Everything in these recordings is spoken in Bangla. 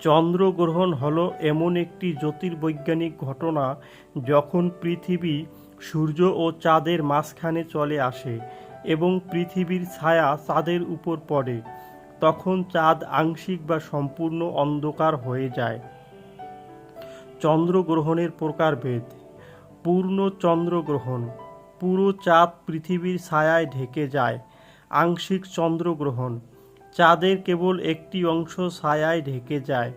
চন্দ্রগ্রহণ হলো এমন একটি জ্যোতির্বৈজ্ঞানিক ঘটনা যখন পৃথিবী সূর্য ও চাঁদের মাঝখানে চলে আসে এবং পৃথিবীর ছায়া চাঁদের উপর পড়ে, তখন চাঁদ আংশিক বা সম্পূর্ণ অন্ধকার হয়ে যায়। চন্দ্রগ্রহণের প্রকারভেদ। পূর্ণ চন্দ্রগ্রহণ। পুরো চাঁদ পৃথিবীর ছায়ায় ঢেকে যায়। আংশিক চন্দ্রগ্রহণ। চাঁদের কেবল একটি অংশ ছায়ায় ঢেকে যায়।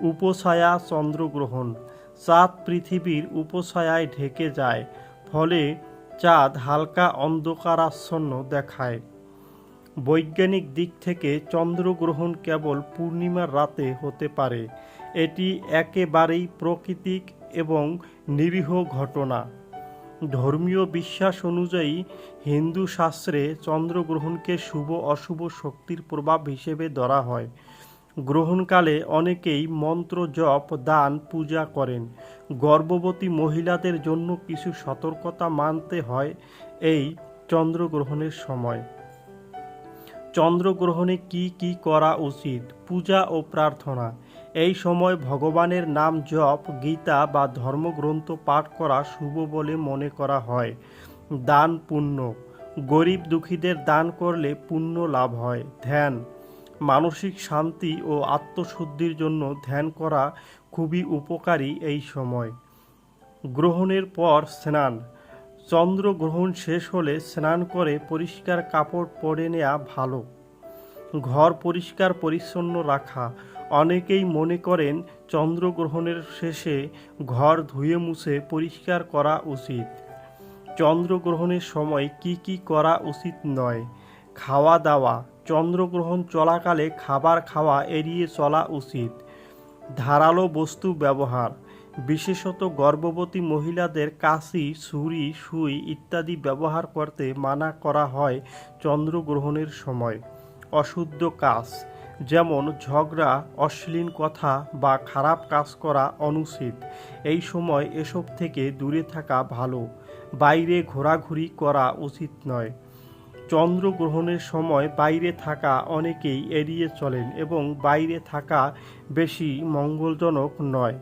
উপছায়া চন্দ্রগ্রহণ। চাঁদ পৃথিবীর উপছায়ায় ঢেকে যায়, ফলে চাঁদ হালকা অন্ধকারাচ্ছন্ন দেখায়। বৈজ্ঞানিক দিক থেকে চন্দ্রগ্রহণ কেবল পূর্ণিমার রাতে হতে পারে। এটি একেবারেই প্রাকৃতিক এবং নিরীহ ঘটনা। ধর্মীয় বিশ্বাস অনুযায়ী হিন্দু শাস্ত্রে চন্দ্রগ্রহণকে শুভ অশুভ শক্তির প্রভাব হিসেবে ধরা হয়। গ্রহণকালে অনেকেই মন্ত্র জপ, দান, পূজা করেন। গর্ভবতী মহিলাদের জন্য কিছু সতর্কতা মানতে হয় এই চন্দ্রগ্রহণের সময়। চন্দ্রগ্রহণে কি কি করা উচিত? পূজা ও প্রার্থনা। এই সময় ভগবানের নাম জপ, গীতা বা ধর্মগ্রন্থ পাঠ করা শুভ বলে মনে করা হয়। দান পুণ্য। গরিব দুঃখীদের দান করলে পুণ্য লাভ হয়, ধ্যান। মানসিক শান্তি ও আত্মশুদ্ধির জন্য ধ্যান করা খুবই উপকারী এই সময়। গ্রহণের পর স্নান। চন্দ্রগ্রহণ শেষ হলে স্নান করে পরিষ্কার কাপড় পরে নেওয়া ভালো। ঘর পরিষ্কার পরিচ্ছন্ন রাখা। অনেকেই মনে করেন চন্দ্রগ্রহণের শেষে ঘর ধুয়ে মুছে পরিষ্কার করা উচিত। চন্দ্রগ্রহণের সময় কি কি করা উচিত নয়। খাওয়া দাওয়া, চন্দ্রগ্রহণ চলাকালে খাবার খাওয়া এড়িয়ে চলা উচিত। ধারালো বস্তু ব্যবহার, বিশেষত গর্ভবতী মহিলাদের কাশি, ছুরি, সুই ইত্যাদি ব্যবহার করতে মানা করা হয় চন্দ্রগ্রহণের সময়। অশুদ্ধ কাজ, যেমন ঝগড়া, অশ্লীল কথা বা খারাপ কাজ করা অনুচিত। এই সময় এসব থেকে দূরে থাকা ভালো, বাইরে ঘোরাঘুরি করা উচিত নয়। চন্দ্রগ্রহণের সময় বাইরে থাকা অনেকেই এড়িয়ে চলেন এবং বাইরে থাকা বেশি মঙ্গলজনক নয়।